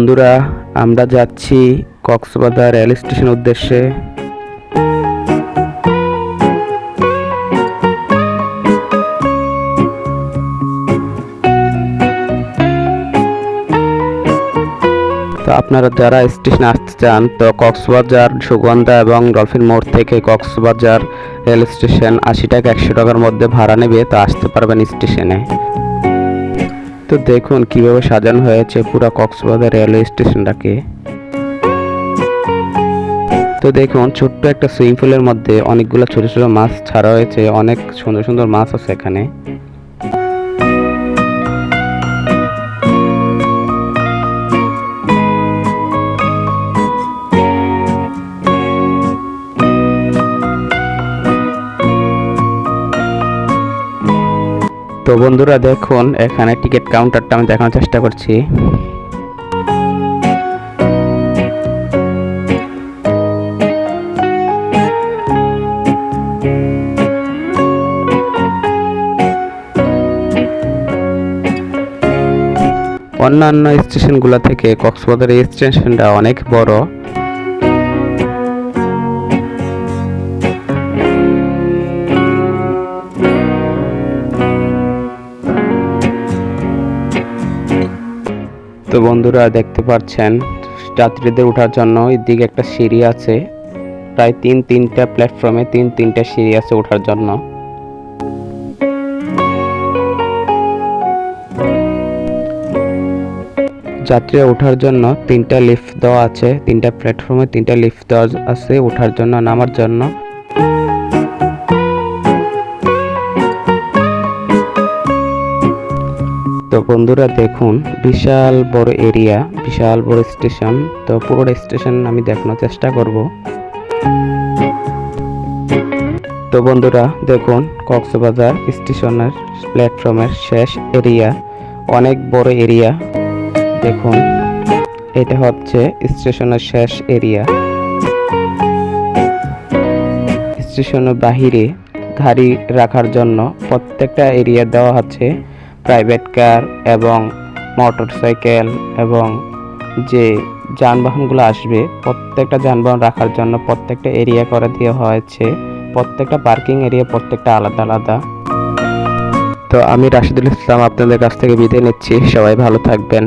বন্ধুরা, আমরা যাচ্ছি কক্সবাজার রেল স্টেশন উদ্দেশ্যে। তো আপনারা যারা স্টেশনে আসতে চান, তো কক্সবাজার, সুগন্ধা এবং ডলফিন মোড় থেকে কক্সবাজার রেল স্টেশন আশি টাকা একশো টাকার মধ্যে ভাড়া নেবে, তো আসতে পারবেন স্টেশনে। তো দেখুন কীভাবে সাজানো হয়েছে পুরো কক্সবাজার রেলওয়ে স্টেশনটাকে। তো দেখুন, ছোট্ট একটা সুইমিং পুলের মধ্যে অনেকগুলো ছোট ছোট মাছ ছাড়া হয়েছে, অনেক সুন্দর সুন্দর মাছ আছে এখানে। তো বন্ধুরা দেখুন, এখানে টিকিট কাউন্টারটা আমি দেখানোর চেষ্টা করছি। অন্যান্য স্টেশনগুলো থেকে কক্সবাজার এই স্টেশনটা অনেক বড়। তো বন্ধুরা দেখতে পাচ্ছেন, যাত্রীদের ওঠার জন্য এদিকে একটা সিঁড়ি আছে, প্রায় তিন তিনটা প্ল্যাটফর্মে তিন তিনটা সিঁড়ি আছে ওঠার জন্য। যাত্রীরা ওঠার জন্য তিনটা লিফট দেওয়া আছে, তিনটা প্ল্যাটফর্মে তিনটা লিফট দেওয়া আছে ওঠার জন্য, নামার জন্য। তো বন্ধুরা দেখুন, বিশাল বড় এরিয়া, বিশাল বড় স্টেশন। তো পুরো স্টেশন আমি দেখানোর চেষ্টা করব। তো বন্ধুরা দেখুন, কক্সবাজার স্টেশনের প্ল্যাটফর্মের শেষ এরিয়া, অনেক বড় এরিয়া। দেখুন, এটা হচ্ছে স্টেশনের শেষ এরিয়া। স্টেশনের বাহিরে গাড়ি রাখার জন্য প্রত্যেকটা এরিয়া দেওয়া আছে। প্রাইভেট কার এবং মোটরসাইকেল এবং যে যানবাহনগুলো আসবে, প্রত্যেকটা যানবাহন রাখার জন্য প্রত্যেকটা এরিয়া করে দেওয়া হয়েছে। প্রত্যেকটা পার্কিং এরিয়া প্রত্যেকটা আলাদা আলাদা। তো আমি রাশিদুল ইসলাম আপনাদের কাছ থেকে বিদায় নিচ্ছি। সবাই ভালো থাকবেন।